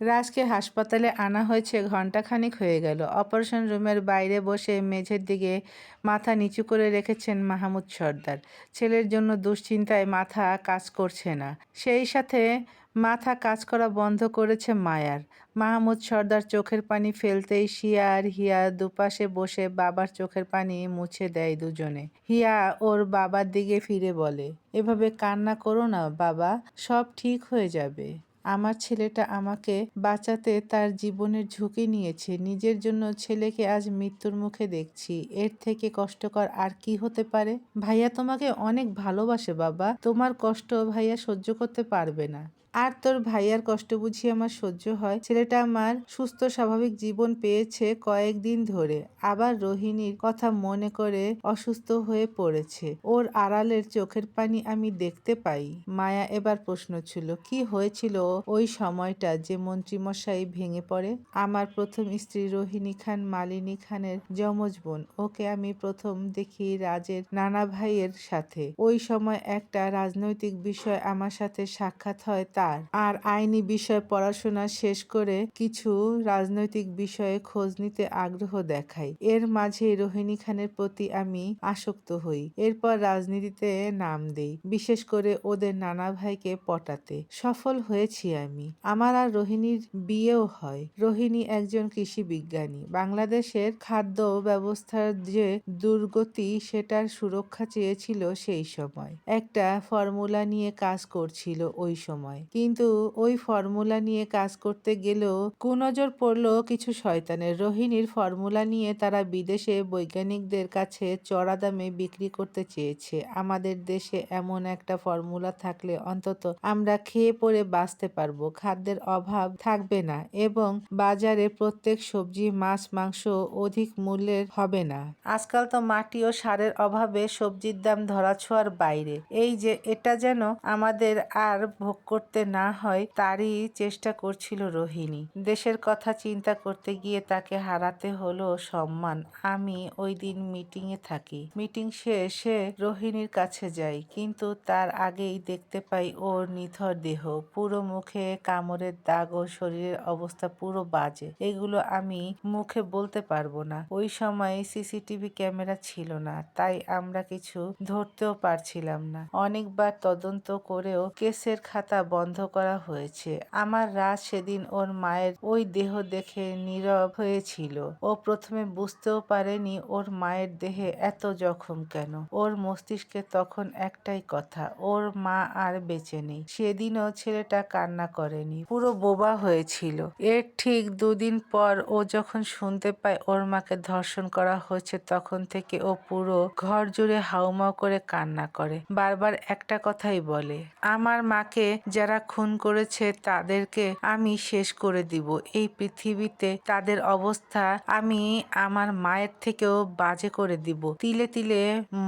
রাজকে হাসপাতালে আনা হয়েছে, ঘণ্টাখানিক হয়ে গেল। অপারেশন রুমের বাইরে বসে মেঝের দিকে মাথা নিচু করে রেখেছেন মাহমুদ সর্দার। ছেলের জন্য দুশ্চিন্তায় মাথা কাজ করছে না। সেই সাথে মাথা কাজ করা বন্ধ করেছে মায়ার। মাহমুদ সর্দার চোখের পানি ফেলতেই শিয়া আর হিয়া দুপাশে বসে বাবার চোখের পানি মুছে দেয় দুজনে। হিয়া ওর বাবার দিকে ফিরে বলে, এভাবে কান্না করো না বাবা, সব ঠিক হয়ে যাবে। আমার ছেলেটা আমাকে বাঁচাতে তার জীবনের ঝুঁকি নিয়েছে। নিজের জন্য ছেলেকে আজ মৃত্যুর মুখে দেখছি। এর থেকে কষ্টকর আর কি হতে পারে? ভাইয়া তোমাকে অনেক ভালোবাসে বাবা। তোমার কষ্ট ভাইয়া সহ্য করতে পারবে না। আর তোর ভাইয়ার কষ্ট বুঝি আমার সহ্য হয়? ছেলেটা আমার সুস্থ, স্বাভাবিক জীবন পেয়েছে কয়েকদিন ধরে। আবার রোহিণীর কথা মনে করে অসুস্থ হয়ে পড়েছে। ওর আড়ালের চোখের পানি আমি দেখতে পাই। মায়া এবার প্রশ্ন ছিল, কি হয়েছিল ওই সময়টা যে মন্ত্রীমশাই ভেঙে পড়ে? আমার প্রথম স্ত্রী রোহিণী খান, মালিনী খানের যমজ বোন। ওকে আমি প্রথম দেখি রাজের নানা ভাইয়ের সাথে। ওই সময় একটা রাজনৈতিক বিষয় আমার সাথে সাক্ষাৎ হয় তার আর আইনি বিষয় পড়াশোনা শেষ করে কিছু রাজনৈতিক বিষয়ে খোঁজ নিতে আগ্রহ দেখাই। এর মাঝে রোহিণী খানের প্রতি আমি আসক্ত হই। এরপর রাজনীতিতে নাম দেই, বিশেষ করে ওদের নানা ভাইকে পটাতে। সফল হয়েছি আমি। আমার আর রোহিণীর বিয়েও হয়। রোহিণী একজন কৃষি বিজ্ঞানী। বাংলাদেশের খাদ্য ব্যবস্থার যে দুর্গতি, সেটার সুরক্ষা চেয়েছিল সেই সময়। একটা ফর্মুলা নিয়ে কাজ করছিল ওই সময়। কিন্তু ওই ফর্মুলা নিয়ে কাজ করতে গেলেও কুনজর পড়ল কিছু শয়তানের রোহিণীর ফর্মুলা নিয়ে তারা বিদেশে বৈজ্ঞানিকদের কাছে চড়া দামে বিক্রি করতে চেয়েছে। আমাদের দেশে এমন একটা ফর্মুলা থাকলে অন্তত আমরা খেয়ে পরে বাঁচতে পারব, খাদ্যের অভাব থাকবে না এবং বাজারে প্রত্যেক সবজি, মাছ, মাংস অধিক মূল্যের হবে না। আজকাল তো মাটি ও সারের অভাবে সবজির দাম ধরাছোঁয়ার বাইরে। এই যে এটা যেন আমাদের আর ভোগ করতে না হয় তারই চেষ্টা করছিল রোহিণী। দেশের কথা চিন্তা করতে গিয়ে তাকে হারাতে হলো সম্মান। আমি ওই দিন মিটিংয়ে থাকি। মিটিং শেষে রোহিণীর কাছে যাই, কিন্তু তার আগেই দেখতে পাই ওর নিথর দেহ। পুরো মুখে কামড়ের দাগ ও শরীরের অবস্থা পুরো বাজে। এগুলো আমি মুখে বলতে পারব না। ওই সময় সিসিটিভি ক্যামেরা ছিল না, তাই আমরা কিছু ধরতেও পারছিলাম না। অনেকবার তদন্ত করেও কেসের খাতা বন্ধ করা হয়েছে। আমার রাজ সেদিন ওর মায়ের ওই দেহ দেখে নীরব হয়েছিল। ও প্রথমে বুঝতেও পারেনি ওর মায়ের দেহে এত জখম কেন। ওর মস্তিষ্কে তখন একটাই কথা, ওর মা আর বেঁচে নেই। সেদিনও ছেলেটা কান্না করেনি, পুরো বোবা হয়েছিল। এর ঠিক দুদিন পর ও যখন শুনতে পায় ওর মাকে ধর্ষণ করা হয়েছে, তখন থেকে ও পুরো ঘর জুড়ে হাউমাউ করে কান্না করে। বারবার একটা কথাই বলে, আমার মাকে যারা খুন করেছে তাদেরকে আমি শেষ করে দিব। এই পৃথিবীতে তাদের অবস্থা আমি আমার মায়ের থেকেও বাজে করে দিব। তিলে তিলে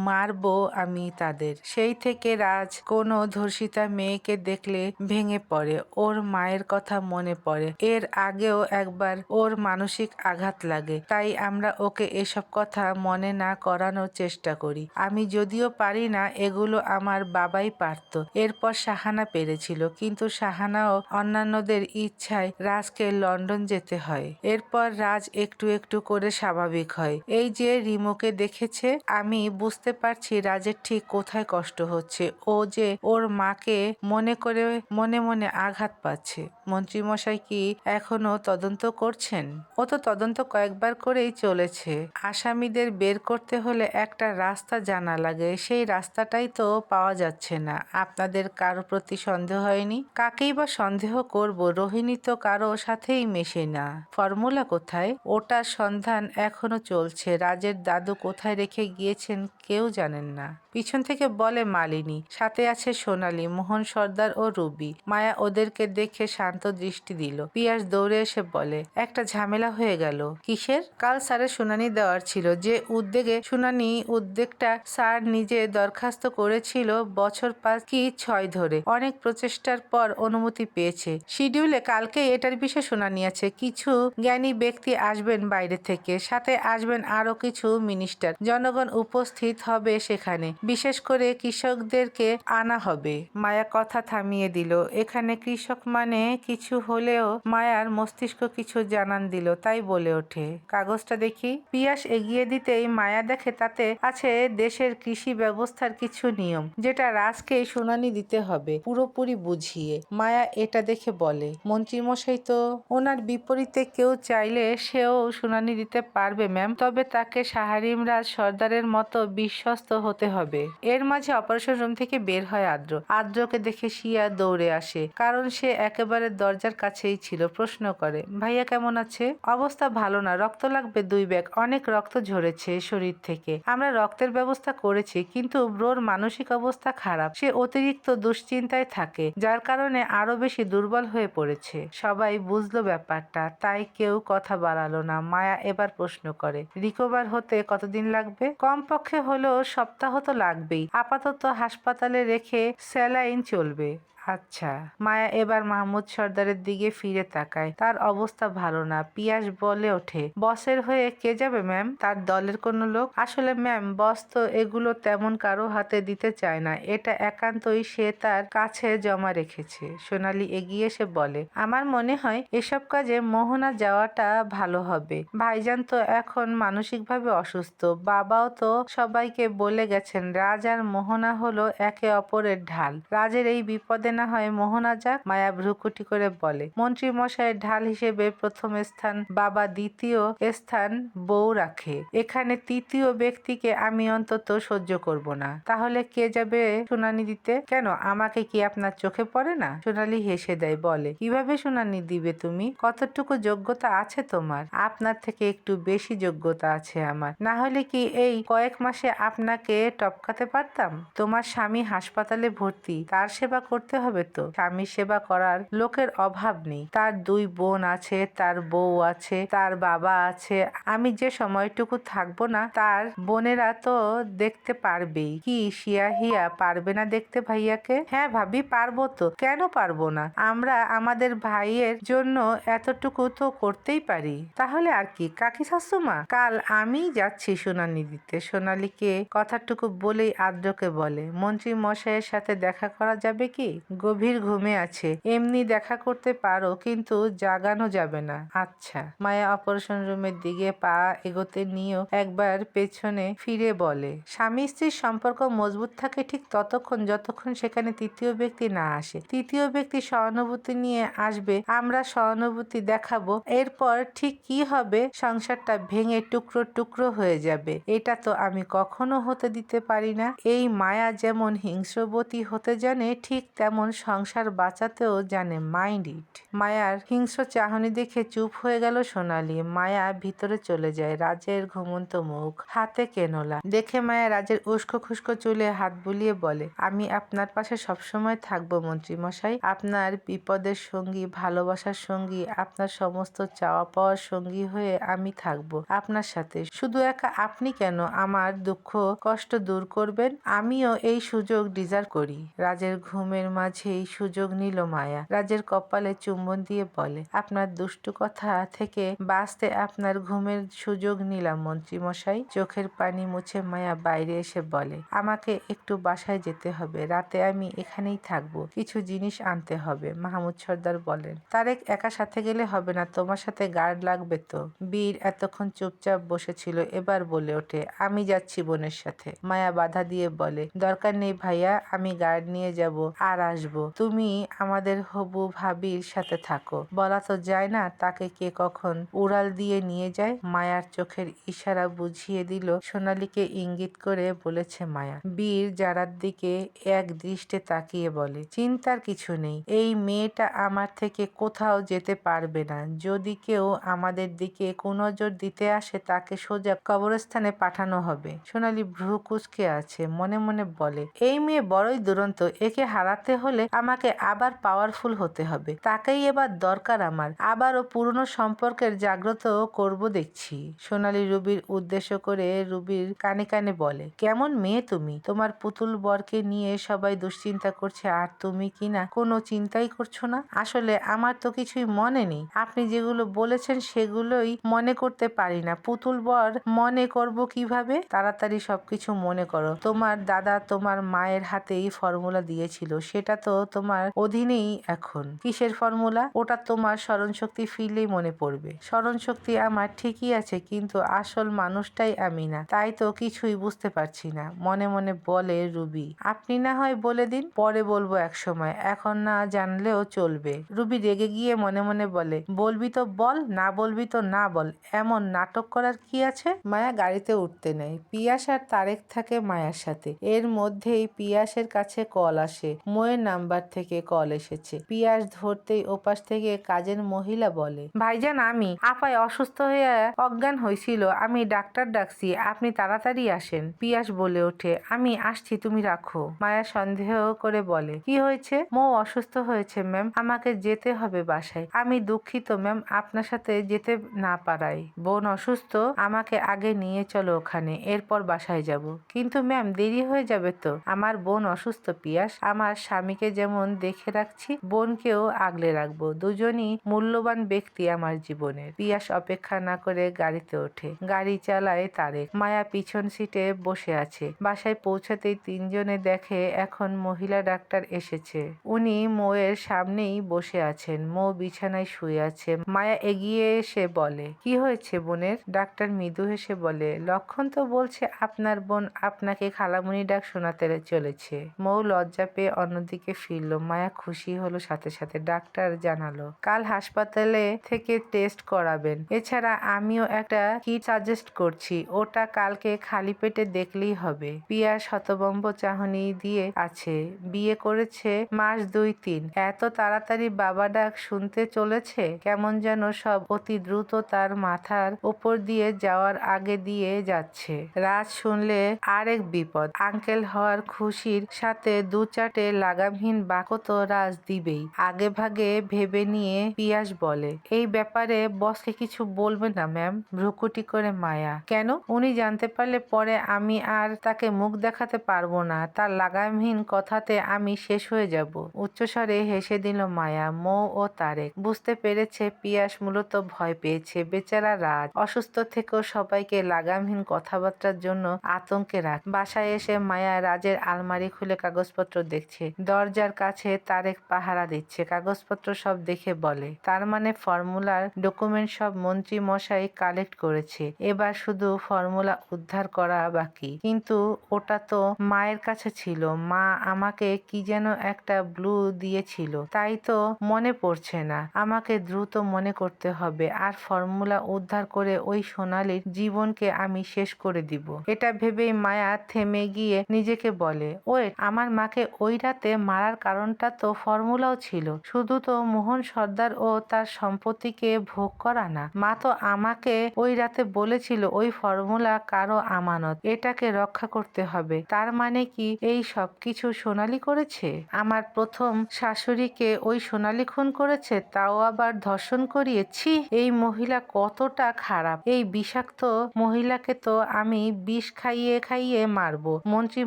মারবো আমি তাদের। সেই থেকে রাজ কোনো ধর্ষিতা মেয়েকে দেখলে ভেঙে পড়ে, ওর মায়ের কথা মনে পড়ে। এর আগেও একবার ওর মানসিক আঘাত লাগে, তাই আমরা ওকে এসব কথা মনে না করানোর চেষ্টা করি। আমি যদিও পারি না, এগুলো আমার বাবাই পারত। এরপর সাহানা পেরেছিল কিন্তু সাহানাও অন্যান্যদের ইচ্ছায় রাজকে লন্ডন যেতে হয়। এরপর রাজ একটু একটু করে স্বাভাবিক হয়। এই যে রিমোকে দেখেছে, আমি বুঝতে পারছি রাজের ঠিক কোথায় কষ্ট হচ্ছে ও যে ওর মাকে মনে করে মনে মনে আঘাত পাচ্ছে। মন্ত্রীমশাই কি এখনও তদন্ত করছেন? ও তো তদন্ত কয়েকবার করেই চলেছে। আসামিদের বের করতে হলে একটা রাস্তা জানা লাগে। সেই রাস্তাটাই তো পাওয়া যাচ্ছে না। আপনাদের কারও প্রতি সন্দেহ হয়নি? কাকেই বা সন্দেহ করব? রোহিণী তো কারও সাথেই মেশে না। ফর্মুলা কোথায়? ওটার সন্ধান এখনও চলছে। রাজের দাদু কোথায় রেখে গিয়েছেন কেউ জানেন না। পিছন থেকে বলে মালিনী, সাথে আছে সোনালি, মোহন সর্দার ও রুবি। মায়া ওদেরকে দেখে শান্ত দৃষ্টি দিল। পিয়াস দৌড়ে এসে বলে, একটা ঝামেলা হয়ে গেল। কিসের? কাল স্যারের শুনানি দেওয়ার ছিল। যে উদ্যোগে শুনানি, উদ্যোগটা স্যার নিজে দরখাস্ত করেছিল বছর পাঁচ কি ছয় ধরে। অনেক প্রচেষ্টার পর অনুমতি পেয়েছে। শিডিউলে কালকে এটার বিষয়ে শুনানি আছে। কিছু জ্ঞানী ব্যক্তি আসবেন বাইরে থেকে। সাথে আসবেন আরও কিছু মিনিস্টার। জনগণ উপস্থিত হবে সেখানে। বিশেষ করে কৃষকদেরকে আনা হবে। মায়া কথা থামিয়ে দিল। এখানে কৃষক মানে কিছু হলেও মায়ার মস্তিষ্ক কিছু জানান দিল, তাই বলে ওঠে। কাগজটা দেখি। পিয়াস এগিয়ে দিতেই মায়া দেখে তাতে আছে দেশের কৃষি ব্যবস্থার কিছু নিয়ম, যেটা রাজকে শুনানি দিতে হবে, পুরোপুরি বুঝিয়ে। মায়া এটা দেখে বলে, মন্ত্রীমশাই তো ওনার বিপরীতে কেউ চাইলে সেও শুনানি দিতে পারবে, ম্যাম। তবে তাকে সাহারিম রাজ সর্দারের মতো বিশ্বস্ত হতে হবে। এর মাঝে অপারেশন রুম থেকে বের হয় আদ্র। আদ্রকে দেখে শিয়া দৌড়ে আসে, কারণ সে একেবারে দরজার কাছেই ছিল, প্রশ্ন করে, ভাইয়া কেমন আছে? অবস্থা ভালো না, রক্ত লাগবে দুই ব্যাগ, অনেক রক্ত ঝরেছে শরীর থেকে। আমরা রক্তের ব্যবস্থা করেছি, কিন্তু ব্রোর মানসিক অবস্থা খারাপ। সে অতিরিক্ত দুশ্চিন্তায় থাকে, যার কারণে আরও বেশি দুর্বল হয়ে পড়েছে। সবাই বুঝলো ব্যাপারটা, তাই কেউ কথা বাড়ালো না। মায়া এবার প্রশ্ন করে, রিকভার হতে কতদিন লাগবে? কমপক্ষে হলেও সপ্তাহ তো লাগবেই। আপাতত হাসপাতালে রেখে স্যালাইন চলবে। আচ্ছা মায়া এবার মাহমুদ সর্দারের দিকে ফিরে তাকায়। তার অবস্থা ভালো না, পিয়াস বলে ওঠে। বসের হয়ে কে যাবে, ম্যাম? তার দলের কোনো লোক? আসলে, ম্যাম, বস তো এগুলো তেমন কারও হাতে দিতে চায় না। এটা একান্তই সে তার কাছে জমা রেখেছে। সোনালি এগিয়ে এসে বলে, আমার মনে হয় এসব কাজে মোহনা যাওয়াটা ভালো হবে। ভাইজান তো এখন মানসিকভাবে অসুস্থ। বাবাও তো সবাইকে বলে গেছেন, রাজ আর মোহনা হলো একে অপরের ঢাল। রাজের এই বিপদে না হয় মোহনা যাক মায়া ভ্রুকুটি করে বলে। মন্ত্রী মশাইয়ের ঢাল হিসেবে প্রথম স্থান বাবা দ্বিতীয় স্থান বউ রাখে। এখানে তৃতীয় ব্যক্তিকে আমি অন্তত সহ্য করব না। তাহলে কে যাবে শুনানি দিতে? কেন? আমাকে কি আপনার চোখে পড়ে না? সোনালি হেসে দেয়, বলে, কীভাবে শুনানি দিবে তুমি? কতটুকু যোগ্যতা আছে তোমার? আপনার থেকে একটু বেশি যোগ্যতা আছে আমার। না হলে কি এই কয়েক মাসে আপনাকে টপকাতে পারতাম? তোমার স্বামী হাসপাতালে ভর্তি, তার সেবা করতে হবে তো? স্বামীর সেবা করার লোকের অভাব নেই। তার দুই বোন আছে, তার বউ আছে, তার বাবা আছে। আমি যে সময়টুকু থাকব না, তার বোনেরা তো দেখতে পারবেই। কি শিয়া হিয়া পারবে না দেখতে ভাইয়াকে? হ্যাঁ ভাবি, পারব তো। কেন পারব না? আমরা আমাদের ভাইয়ের জন্য এতটুকু তো করতেই পারি। তাহলে আর কি? কাকি শাশুমা? কাল আমি যাচ্ছি শুনানি দিতে। সোনালিকে কথাটুকু বলেই আদ্রকে বলে, মন্ত্রী মশাইয়ের সাথে দেখা করা যাবে কি? গভীর ঘুমে আছে। এমনি দেখা করতে পারো, কিন্তু জাগানো যাবে না। আচ্ছা। মায়া অপারেশন রুমের দিকে পা এগোতে নিয়েও একবার পেছনে ফিরে বলে, স্বামী স্ত্রীর সম্পর্ক মজবুত থাকে ঠিক ততক্ষণ যতক্ষণ সেখানে তৃতীয় ব্যক্তি না আসে। তৃতীয় ব্যক্তি সহানুভূতি নিয়ে আসবে, আমরা সহানুভূতি দেখাবো, এরপর ঠিক কি হবে সংসারটা ভেঙে টুকরো টুকরো হয়ে যাবে। এটা তো আমি কখনো হতে দিতে পারি না। এই মায়া যেমন হিংস্রবতী হতে জানে, ঠিক তেমন সংসার বাঁচাতেও জানে মাইন্ড ইট। মায়ার হিংস্র চাহনি দেখে চুপ হয়ে গেল সোনালি। মায়া ভিতরে চলে যায়, রাজের ঘুমন্ত মুখ, হাতে কেনলা। দেখে মায়া রাজের উস্কো খুস্কো চুলে হাত বুলিয়ে বলে, আমি আপনার পাশে সবসময় থাকব মন্ত্রী মশাই আপনার বিপদের সঙ্গী, ভালোবাসার সঙ্গী, আপনার সমস্ত চাওয়া পাওয়ার সঙ্গী হয়ে আমি থাকব আপনার সাথে। শুধু একা আপনি কেন আমার দুঃখ, কষ্ট দূর করবেন? আমিও এই সুযোগ ডিজার্ভ করি। রাজের ঘুমের মাঝেই সুযোগ নিল মায়া। রাজের কপালে চুম্বন দিয়ে বলে, আপনার দুষ্টু কথা থেকে বাঁচতে আপনার ঘুমের সুযোগ নিলাম মন্ত্রী মশাই। চোখের পানি মুছে মায়া বাইরে এসে বলে, আমাকে একটু বাসায় যেতে হবে, রাতে আমি এখানেই থাকব, কিছু জিনিস আনতে হবে। মাহমুদ সর্দার বলেন, তারেক একা সাথে গেলে হবে না, তোমার সাথে গার্ড লাগবে তো। বীর এতক্ষণ চুপচাপ বসেছিল, এবার বলে ওঠে, আমি যাচ্ছি বোনের সাথে। মায়া বাধা দিয়ে বলে, দরকার নেই ভাইয়া, আমি গার্ড নিয়ে যাব, আর আসব। তুমি আমাদের হবু ভাবির সাথে থাকো। বলা তো যায় না তাকে কে কখন উড়াল দিয়ে নিয়ে যায়। মায়ার চোখের ইশারা বুঝিয়ে দিল, সোনালীকে ইঙ্গিত করে বলেছে মায়া। বীর যারার দিকে এক দৃষ্টে তাকিয়ে বলে, চিন্তার কিছু নেই। এই মেয়েটা আমার থেকে কোথাও যেতে পারবে না। যদি কেউ আমাদের দিকে কুনজর দিতে আসে, তাকে সোজা কবরস্থানে পাঠানো হবে। সোনালী ভ্রু কুচকে আছে, মনে মনে বলে, এই মেয়ে বড়ই দুরন্ত। একে হারাতে হলে তাহলে আমাকে আবার পাওয়ারফুল হতে হবে। তাকেই এবার দরকার আমার। আবারও পুরনো সম্পর্কের জাগ্রত করব দেখছি। সোনালি রুবির উদ্দেশ্য করে রুবির কানে কানে বলে, কেমন মেয়ে তুমি? তোমার পুতুল বরকে নিয়ে সবাই দুশ্চিন্তা করছে, আর তুমি কিনা কোনো চিন্তাই করছ না? আসলে আমার তো কিছুই মনে নেই। আপনি যেগুলো বলেছেন সেগুলোই মনে করতে পারি না। পুতুল বর মনে করব কীভাবে? তাড়াতাড়ি সবকিছু মনে করো। তোমার দাদা তোমার মায়ের হাতেই ফর্মুলা দিয়েছিল। সেটা তো তোমার অধীনেই এখন। কিসের ফর্মুলা ওটা তোমার স্মরণ শক্তি ফিরলেই মনে পড়বে। স্মরণ শক্তি আমার ঠিকই আছে, কিন্তু আসল মানুষটাই আমি না। তাই তো কিছুই বুঝতে পারছি না। মনে মনে বলে রুবি, আপনি না হয় বলে দিন, পরে বলব এক সময় এখন না জানলেও চলবে। রুবি রেগে গিয়ে মনে মনে বলে, বলবি তো বল, না বলবি তো না বল। এমন নাটক করার কি আছে? মায়া গাড়িতে উঠতে নেয়। পিয়াস আর তারেক থাকে মায়ার সাথে। এর মধ্যেই পিয়াসের কাছে কল আসে। মোয়ের নাম্বার থেকে কল এসেছে। পিয়াস ধরতেই ওপাশ থেকে কাজের মহিলা বলে, ভাইজান, আমি আপায় অসুস্থ হয়ে অজ্ঞান হয়েছিল আমি ডাক্তার ডাকছি, আপনি তাড়াতাড়ি আসেন। পিয়াস বলে ওঠে, আমি আসছি, তুমি রাখো। মায়া সন্দেহ করে বলে, কি হয়েছে? মৌ অসুস্থ হয়েছে, ম্যাম, আমাকে যেতে হবে বাসায়। আমি দুঃখিত, ম্যাম, আপনার সাথে যেতে না পারাই বোন অসুস্থ, আমাকে আগে নিয়ে চলো ওখানে, এরপর বাসায় যাব। কিন্তু, ম্যাম, দেরি হয়ে যাবে তো। আমার বোন অসুস্থ, পিয়াস। আমার স্বামীকে যেমন দেখে রাখছি, বোনকেও আগলে রাখব। দুজনই মূল্যবান ব্যক্তি আমার জীবনের পিয়াস অপেক্ষা না করে গাড়িতে ওঠে। গাড়ি চালায় তারেক। মায়া পিছন সিটে বসে আছে। বাসায় পৌঁছাতেই তিনজনে দেখে এখন মহিলা ডাক্তার এসেছে। উনি মৌয়ের সামনেই বসে আছেন। মৌ বিছানায় শুয়ে আছে। মায়া এগিয়ে এসে বলে, কি হয়েছে বোনের? ডাক্তার মৃদু হেসে বলে, লক্ষণ তো বলছে আপনার বোন আপনাকে খালামুনি ডাক শোনাতে চলেছে। মৌ লজ্জা পেয়ে অন্যদিকে ফিরল। মায়া খুশি হলো, সাথে সাথে ডাক্তার জানালো, কাল হাসপাতালে থেকে টেস্ট করাবেন। এছাড়া আমিও একটা কিট সাজেস্ট করছি। ওটা কালকে খালি পেটে দেখলেই হবে। পিয়া শতবম্ব চাহনি দিয়ে আছে। বিয়ে করেছে মাস দুই তিন। এত তাড়াতাড়ি বাবা ডাক শুনতে চলেছে? কেমন যেন সব অতি দ্রুত তার মাথার উপর দিয়ে যাওয়ার আগে দিয়ে যাচ্ছে। রাজ শুনলে আরেক বিপদ। আঙ্কেল হওয়ার খুশির সাথে দু চারটে লাগামহীন বাক্য তো রাজ দিবেই। আগে ভাগে ভেবে নিয়ে পিয়াস বলে, এই ব্যাপারে বসকে কিছু বলবে না, ম্যাম। ভ্রুকুটি করে মায়া। কেন? উনি জানতে পারলে পরে আমি আর তাকে মুখ দেখাতে পারব না। তার লাগামহীন কথাতে আমি শেষ হয়ে যাব। উচ্চস্বরে হেসে দিল মায়া, মৌ ও তারেক। বুঝতে পেরেছে পিয়াস মূলত ভয় পেয়েছে। বেচারা রাজ, অসুস্থ থেকেও সবাইকে লাগামহীন কথাবার্তার জন্য আতঙ্কে রাখ। বাসায় এসে মায়া রাজের আলমারি খুলে কাগজপত্র দেখছে। দরজার কাছে তারেক পাহারা দিচ্ছে। কাগজপত্র সব দেখে বলে। তার মানে ফর্মুলার ডকুমেন্ট সব মন্ত্রী মশাই কালেক্ট করেছে। এবার শুধু ফর্মুলা উদ্ধার করা বাকি। কিন্তু ওটা তো মায়ের কাছে ছিল। মা আমাকে কি যেন একটা ব্লু দিয়েছিল। তাই তো মনে পড়ছে না। আমাকে দ্রুত মনে করতে হবে। আর ফর্মুলা উদ্ধার করে ওই সোনালির জীবনকে আমি শেষ করে দিব। এটা ভেবেই মায়া থেমে গিয়ে নিজেকে বলে, ওয়েট, আমার মাকে ওই রাতে মারার কারণটা তো ফর্মুলাও ছিল। শুধু তো মোহন সর্দার ও তার সম্পত্তিকে ভোগ করা না, মা তো আমাকে ওই রাতে বলেছিল ওই ফর্মুলা কারও আমানত, এটাকে রক্ষা করতে হবে। তার মানে কি এই সব কিছু সোনালি করেছে? আমার প্রথম শাশুড়িকে ওই সোনালি খুন করেছে, তাও আবার ধর্ষণ করিয়েছি এই মহিলা কতটা খারাপ। এই বিষাক্ত মহিলাকে তো আমি বিষ খাইয়ে খাইয়ে মারবো। মন্ত্রী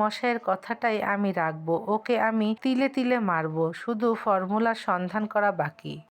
মশাইয়ের কথাটাই আমি রাখব, ওকে আমি তিলে তিলে মারব শুধু ফর্মুলার সন্ধান করা বাকি।